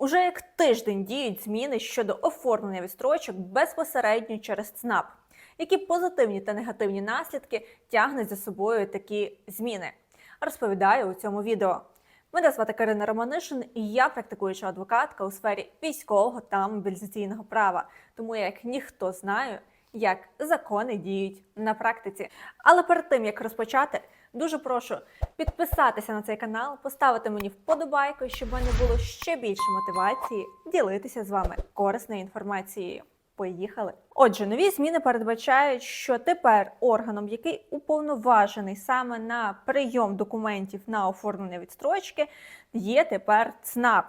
Уже як тиждень діють зміни щодо оформлення відстрочок безпосередньо через ЦНАП. Які позитивні та негативні наслідки тягнуть за собою такі зміни? Розповідаю у цьому відео. Мене звати Карина Романишин, і я практикуюча адвокатка у сфері військового та мобілізаційного права. Тому я як ніхто знаю, як закони діють на практиці. Але перед тим як розпочати, дуже прошу підписатися на цей канал, поставити мені вподобайку, щоб мене було ще більше мотивації ділитися з вами корисною інформацією. Поїхали. Отже, нові зміни передбачають, що тепер органом, який уповноважений саме на прийом документів на оформлення відстрочки, є тепер ЦНАП.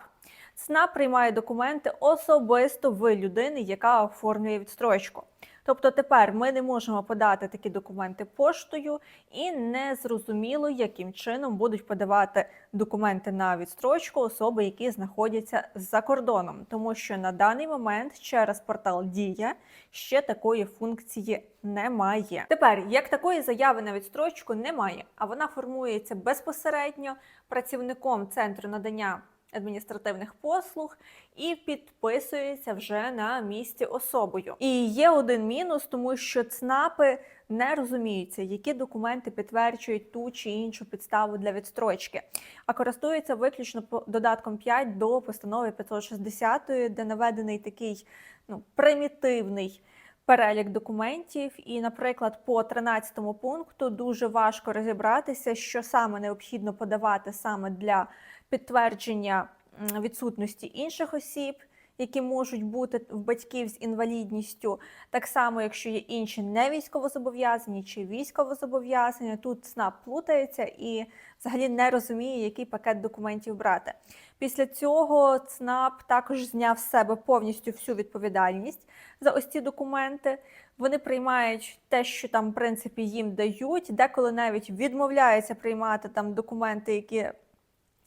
ЦНАП приймає документи особисто в людини, яка оформлює відстрочку. Тобто тепер ми не можемо подати такі документи поштою, і не зрозуміло, яким чином будуть подавати документи на відстрочку особи, які знаходяться за кордоном, тому що на даний момент через портал Дія ще такої функції немає. Тепер як такої заяви на відстрочку немає, а вона формується безпосередньо працівником центру надання адміністративних послуг і підписується вже на місці особою. І є один мінус, тому що ЦНАПи не розуміються, які документи підтверджують ту чи іншу підставу для відстрочки, а користуються виключно додатком 5 до постанови 560, де наведений такий ну, примітивний. Перелік документів, і, наприклад, по 13 пункту дуже важко розібратися, що саме необхідно подавати саме для підтвердження відсутності інших осіб, які можуть бути в батьків з інвалідністю, так само, якщо є інші не військовозобов'язані чи військовозобов'язані, тут СНАП плутається і взагалі не розуміє, який пакет документів брати. Після цього ЦНАП також зняв з себе повністю всю відповідальність за ось ці документи. Вони приймають те, що там в принципі їм дають, деколи навіть відмовляються приймати там документи, які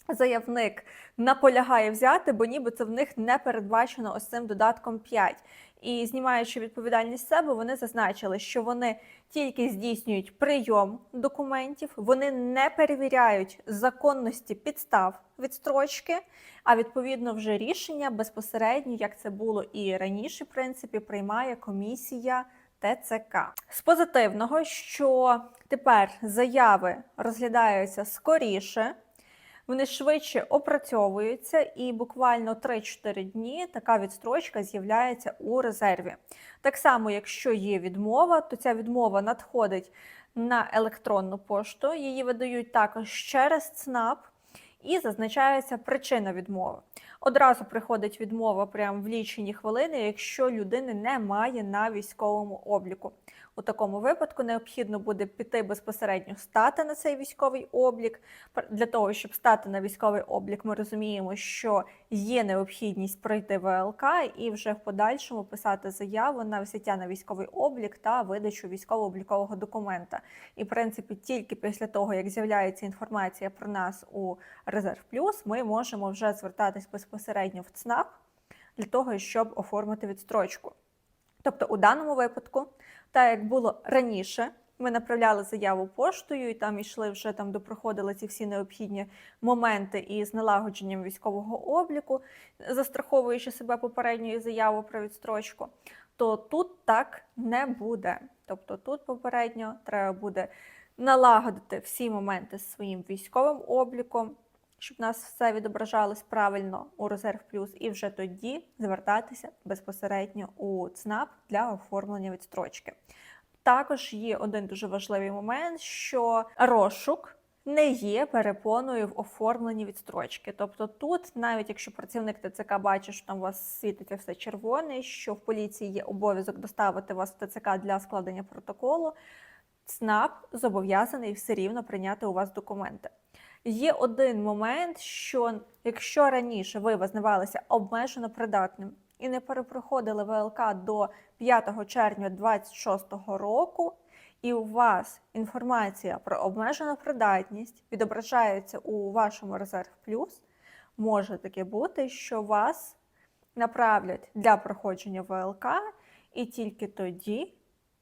заявник наполягає взяти, бо ніби це в них не передбачено ось цим додатком 5. І знімаючи відповідальність себе, вони зазначили, що вони тільки здійснюють прийом документів, вони не перевіряють законності підстав відстрочки, а відповідно вже рішення безпосередньо, як це було і раніше, в принципі, приймає комісія. ТЦК. З позитивного, що тепер заяви розглядаються скоріше, вони швидше опрацьовуються, і буквально 3-4 дні така відстрочка з'являється у резерві. Так само, якщо є відмова, то ця відмова надходить на електронну пошту, її видають також через ЦНАП. І зазначається причина відмови. Одразу приходить відмова прямо в лічені хвилини, якщо людини немає на військовому обліку. У такому випадку необхідно буде піти безпосередньо стати на цей військовий облік. Для того, щоб стати на військовий облік, ми розуміємо, що є необхідність пройти ВЛК і вже в подальшому писати заяву на взяття на військовий облік та видачу військово-облікового документа. І, в принципі, тільки після того, як з'являється інформація про нас у Резерв Плюс, ми можемо вже звертатись безпосередньо в ЦНАП для того, щоб оформити відстрочку. Тобто, у даному випадку, так як було раніше, ми направляли заяву поштою, і там йшли вже там допроходили ці всі необхідні моменти із налагодженням військового обліку, застраховуючи себе попередньою заявою про відстрочку. То тут так не буде. Тобто тут попередньо треба буде налагодити всі моменти з своїм військовим обліком, щоб у нас все відображалось правильно у резерв плюс, і вже тоді звертатися безпосередньо у ЦНАП для оформлення відстрочки. Також є один дуже важливий момент, що розшук не є перепоною в оформленні відстрочки. Тобто, тут, навіть якщо працівник ТЦК бачить, що там у вас світиться все червоне, що в поліції є обов'язок доставити вас в ТЦК для складення протоколу, ЦНАП зобов'язаний все рівно прийняти у вас документи. Є один момент, що якщо раніше ви визнавалися обмежено придатним і не перепроходили ВЛК до 5 червня 2026 року, і у вас інформація про обмежену придатність відображається у вашому резерв плюс, може таке бути, що вас направлять для проходження ВЛК, і тільки тоді,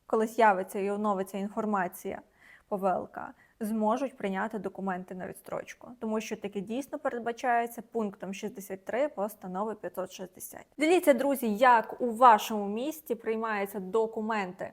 коли з'явиться і оновиться інформація по ВЛК, зможуть прийняти документи на відстрочку, тому що таке дійсно передбачається пунктом 63 постанови 560. Дивіться, друзі, як у вашому місті приймаються документи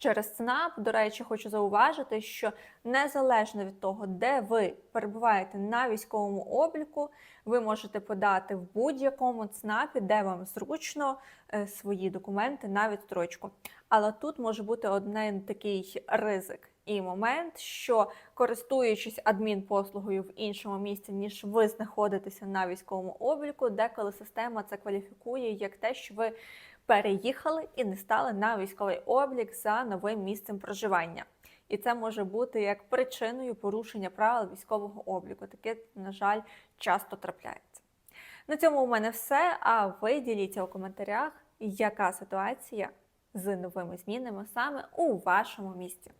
через ЦНАП. До речі, хочу зауважити, що незалежно від того, де ви перебуваєте на військовому обліку, ви можете подати в будь-якому ЦНАПі, де вам зручно е, свої документи на відстрочку. Але тут може бути один такий ризик і момент, що користуючись адмінпослугою в іншому місці, ніж ви знаходитеся на військовому обліку, деколи система це кваліфікує як те, що ви переїхали і не стали на військовий облік за новим місцем проживання. І це може бути як причиною порушення правил військового обліку. Таке, на жаль, часто трапляється. На цьому у мене все. А ви діліться у коментарях, яка ситуація з новими змінами саме у вашому місті.